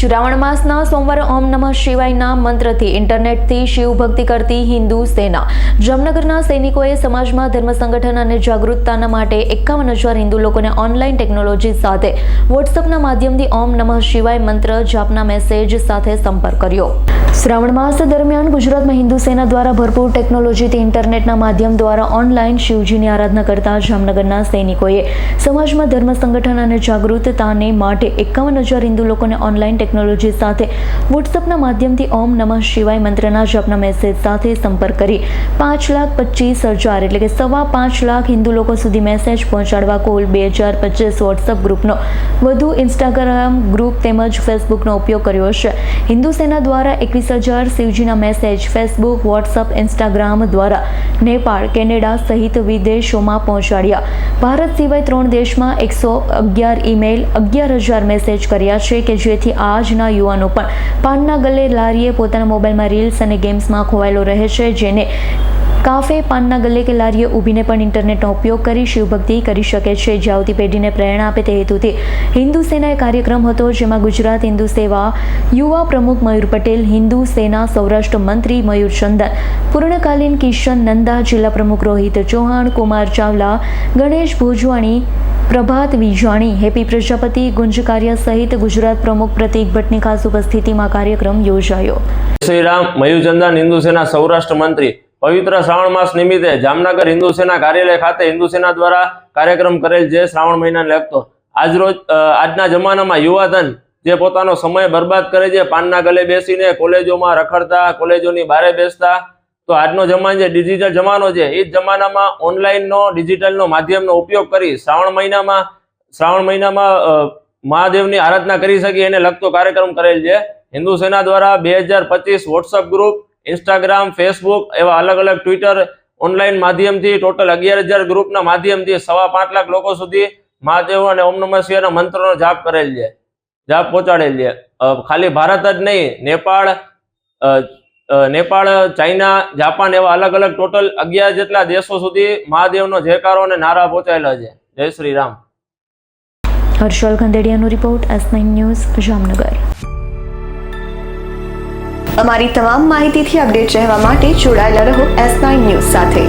શ્રાવણ માસના સોમવારે ઓમ નમઃ શિવાયના મંત્રથી ઇન્ટરનેટથી શિવ ભક્તિ કરતી હિન્દુ સેના. જામનગરના સૈનિકોએ સમાજમાં ધર્મ સંગઠન અને જાગૃતતાના માટે એકાવન હજાર હિન્દુ લોકોને ઓનલાઈન ટેકનોલોજી સાથે વોટ્સઅપના માધ્યમથી ઓમ નમઃ શિવાય મંત્ર, જાપના મેસેજ સાથે સંપર્ક કર્યો. શ્રાવણ માસ દરમિયાન ગુજરાતમાં હિન્દુ સેના દ્વારા ભરપૂર ટેકનોલોજીથી ઇન્ટરનેટના માધ્યમ દ્વારા ઓનલાઈન શિવજીની આરાધના કરતા જામનગરના સૈનિકોએ સમાજમાં ધર્મ સંગઠન અને જાગૃતતાને માટે એકાવન હજાર હિન્દુ લોકોને ઓનલાઈન ટેકનોલોજી સાથે વોટ્સઅપના માધ્યમથી ઓમ નમઃ શિવાય મંત્રના જપના મેસેજ સાથે સંપર્ક કરી પાંચ લાખ પચીસ હજાર એટલે કે સવા પાંચ લાખ હિન્દુ લોકો સુધી મેસેજ પહોંચાડવા કુલ બે હજાર પચીસ વોટ્સઅપ ગ્રુપનો વધુ ઇન્સ્ટાગ્રામ ગ્રુપ તેમજ ફેસબુકનો ઉપયોગ કર્યો છે. હિન્દુ સેના દ્વારા એકવીસ હજાર શિવજીના મેસેજ ફેસબુક વોટ્સઅપ ઇન્સ્ટાગ્રામ દ્વારા નેપાળ, કેનેડા સહિત વિદેશોમાં પહોંચાડ્યા. ભારત સિવાય ત્રણ દેશમાં એકસો અગિયાર ઈમેલ અગિયાર હજાર મેસેજ કર્યા છે કે જેથી આજના યુવાનો પણ પાનના ગલે લારીએ પોતાના મોબાઈલમાં રીલ્સ અને ગેમ્સમાં ખોવાયેલો રહે છે, જેને કાફે પાનના ગલ્લે કે લારીએ ઊભીને પણ ઇન્ટરનેટનો ઉપયોગ કરી શિવભક્તિ કરી શકે છે. જે આવતી પેઢીને પ્રેરણા આપે તે હેતુથી હિન્દુ સેના એ કાર્યક્રમ હતો, જેમાં ગુજરાત હિન્દુ સેવા યુવા પ્રમુખ મયુર પટેલ, હિન્દુ સેના સૌરાષ્ટ્ર મંત્રી મયુર ચંદન, પૂર્ણકાલીન કિશન નંદા, જિલ્લા પ્રમુખ રોહિત ચૌહાણ, કુમાર ચાવલા, ગણેશ ભોજવાણી પ્રભાત વિજાણી, હેપી પ્રજાપતિ, ગુંજકાર્ય સહિત ગુજરાત પ્રમુખ પ્રતિક ભટ્ટની ખાસ ઉપસ્થિતિમાં કાર્યક્રમ યોજાયો. શ્રી રામ મયુચંદન હિન્દુ સેના સૌરાષ્ટ્ર મંત્રી. પવિત્ર શ્રાવણ માસ નિમિત્તે જામનગર હિન્દુ સેના કાર્યાલય ખાતે હિન્દુ સેના દ્વારા કાર્યક્રમ કરેલ જે શ્રાવણ મહિનાને લગતો. આજરોજ આજના જમાનામાં યુવાધન જે પોતાનો સમય બરબાદ કરે છે, પાનના ગલે બેસીને કોલેજોમાં રખડતા, કોલેજોની બારે બેસતા તો આજનો જમાનો જે ડિજિટલ જમાનો છે, એ જ જમાનામાં ઓનલાઈનનો ડિજિટલનો માધ્યમનો ઉપયોગ કરી શ્રાવણ મહિનામાં શ્રાવણ મહિનામાં મહાદેવની આરાધના કરી શકી, એને લગતો કાર્યક્રમ કરેલ છે. હિન્દુ સેના દ્વારા બે હજાર પચીસ વોટ્સઅપ ગ્રુપ ઇન્સ્ટાગ્રામ ફેસબુક એવા અલગ અલગ ટ્વિટર ઓનલાઈન માધ્યમથી ટોટલ અગિયાર હજાર ગ્રુપના માધ્યમથી સવા પાંચ લાખ લોકો સુધી મહાદેવ અને ઓમ નમઃ શિવાયના મંત્રનો જાપ કરેલ છે. જાપ પહોંચાડેલ છે. ખાલી ભારત જ નહીં, નેપાળ નેપાળ, ચાઇના, જાપાન એવા અલગ અલગ ટોટલ અગિયાર જેટલા દેશો સુધી મહાદેવનો જયકારો અને નારા પહોંચાયેલા છે. જય શ્રી રામ. હર્ષલ ખંદેડિયાનો રિપોર્ટ એસ ન્યૂઝ, જામનગર. અમારી તમામ માહિતીથી અપડેટ રહેવા માટે જોડાયેલા રહો એસ ન્યૂઝ સાથે.